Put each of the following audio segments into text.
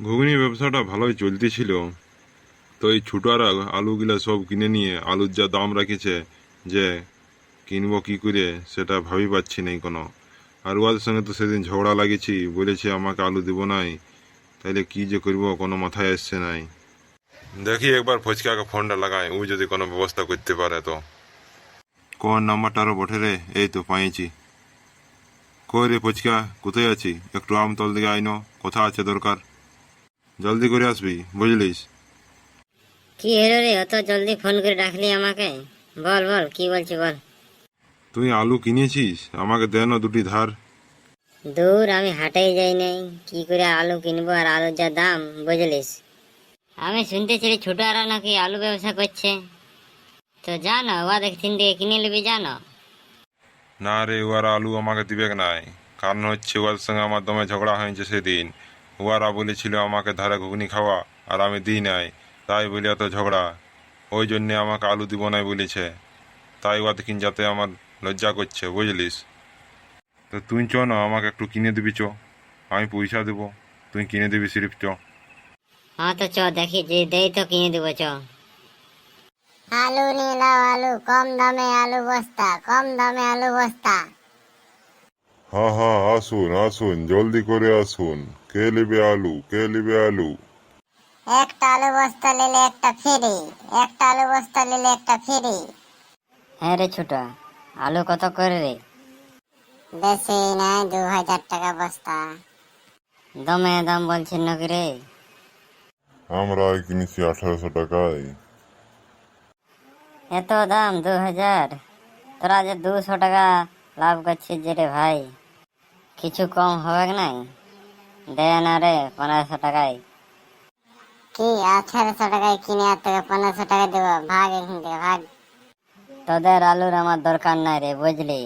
ঘুগনি ব্যবসাটা ভালোই চলতেছিল। তো এই ছোটারা আলুগুলা সব কিনে নিয়ে আলুর যা দাম রাখেছে যে কিনবো কি করে, সেটা ভাবি পাচ্ছি নাই কোনো। আর ওদের সঙ্গে তো সেদিন ঝগড়া লাগেছি, বলেছে আমাকে আলু দিব নাই, তাইলে কি যে করব কোনো মাথায় আসছে নাই। দেখি একবার ফচকাকে ফোনটা লাগাই ও যদি কোনো ব্যবস্থা করতে পারে তো। কোন নাম্বারটা নাম্বারটারও বটে রে? এই তো পাইছি। কই রে ফচকা, কোথায় আছি? একটু আমতল দিকে আইনো, কথা আছে দরকার? জলদি করে আসবি বুঝলিস? কি হলো রে অত জলদি ফোন করে ডাকলি আমাকে? বল বল কি বলছি বল। তুই আলু কিনেছিস? আমাকে দে না দুটি ধার। দূর আমি হাটেই যাই নাই। কি করে আলু কিনবো আর আলুর যা দাম বুঝলিস? আমি শুনতেছিলি ছোট আর নাকি আলু ব্যবসা করছে। তো জানো ওয়া দেখছিন দিয়ে কিনে নিবি জানো? না রে ওরা আলু আমাকে দিবে নাই। কারণ হচ্ছে ওর সঙ্গে আমার দমে ঝগড়া হয়েছে সেদিন। ওরা বলেছিল আমাকে ধারে ঘুগনি খাওয়া আর আমি দিই নাই। তাই বলে এত ঝগড়া। ওই জন্যে আমাকে আলু দিব নাই বলেছে। তাই ওয়া দেখিন যাতে আমার লজ্জা করছে বুঝলিস? তো তুই চ না আমাকে একটু কিনে দিবি চ। আমি পয়সা দেবো। তুই কিনে দিবি সিরিফ চ। হ্যাঁ তো চ দেখি যে দেই তো কিনে দেবো চ। আলু নিয়ে নাও আলু কম দামে আলু বস্তা কম দামে আলু বস্তা। হ্যাঁ হ্যাঁ আসুন আসুন জলদি করে আসুন। কে নেবে আলু কে নেবে আলু একটা আলু বস্তা নিলে একটা ফ্রি একটা আলু বস্তা নিলে একটা ফ্রি। হ্যাঁ রে ছোট আলু কত করে রে? বেশি নাই দু হাজার টাকা বস্তা। দমে দাম বলছেন নাকি রে? আমরা কিনেছি আঠারোশো টাকায়। এত দাম দু হাজার? তোরা যে দুশো টাকা লাভ করছিস যে রে ভাই কিছু কম হবে নাই? দে না রে পনেরোশো টাকায় কি আঠারোশো টাকায় কিনে আর তোকে পনেরোশো টাকা দেবো। ভাগ এখান থেকে ভাগ। তোদের আলুর আমার দরকার নাই রে বুঝলি?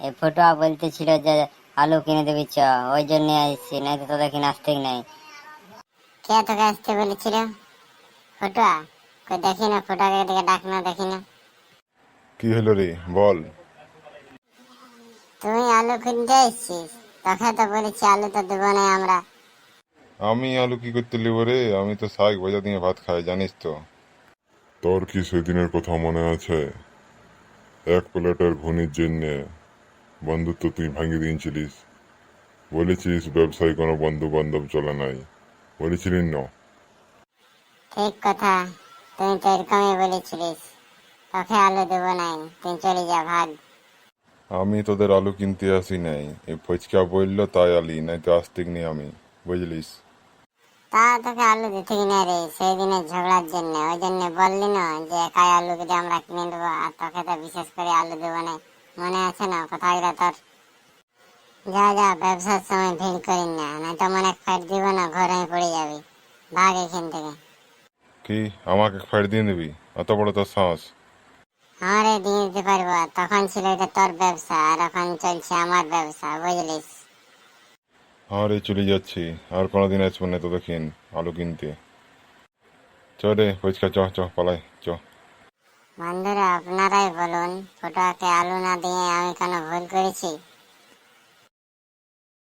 এই ফুটুয়া বলতেছিল যে আলু কিনে দিবি চ। ওই জন্য আসছি নাই তো তোদের কিনে আসতেই নাই। কে তোকে আসতে বলেছিল? ফটোয়া? কই দেখি না ফটোকে দিকে ডাক না দেখি না। কি হলো রে বল। তুই আলু কিনতে এসছিস? তোকে তো বলেছি আলু তো দেবো না আমরা। আমি আলু কি করতে নেব রে? আমি তো শাক ভাজা দিয়ে ভাত খাই জানিস তো। তোর কি সেদিনের কথা মনে আছে? এক প্লেটের ঘনির জন্যে বন্ধুত্ব তুই ভাঙিয়ে দিয়েছিলিস। বলেছিস ব্যবসায় কোনো বন্ধু বান্ধব চলে নাই। বলেছিলি না? ঠিক কথা তুই তো এরকমই বলেছিলিস। তোকে আলু দেবো নাই তুই চলে যা ভাগ। আমি তোদের আলু কিনতে আসি নাই। এই ফচকা বলল তাই আলি নাই তো আসতে নি আমি। বুঝলিস? তা তোকে আলু দিতে কিনা রে সেই দিনের ঝগড়ার জন্য। ওই জন্য বললি না যে একাই আলু যদি আমরা কিনে দেবো আর তোকে তো বিশেষ করে আলু দেবো না। মনে আছে না কথাগুলো তোর? যা যা ব্যবসার সময় ভিড় করিস না নাই তো মনে ফাইট দিব না ঘরে পড়ে যাবি। ভাগ এখান থেকে। কি আমাকে ফাইট দিয়ে দিবি? অত বড় তোর সাহস। আমারে দিয়ে তখন ছিল এটা তোর ব্যবসা আর এখন চলছে আমার ব্যবসা বুঝলিস? আর চলে যাচ্ছি আর কোনোদিন আসব না তো দেখিন আলু কিনতে। চ রে ফুচকা চ চ পালাই চ। বন্ধুরা আপনারাই বলুন ফটোকে আলু না দিয়ে আমি কেন ভুল করেছি?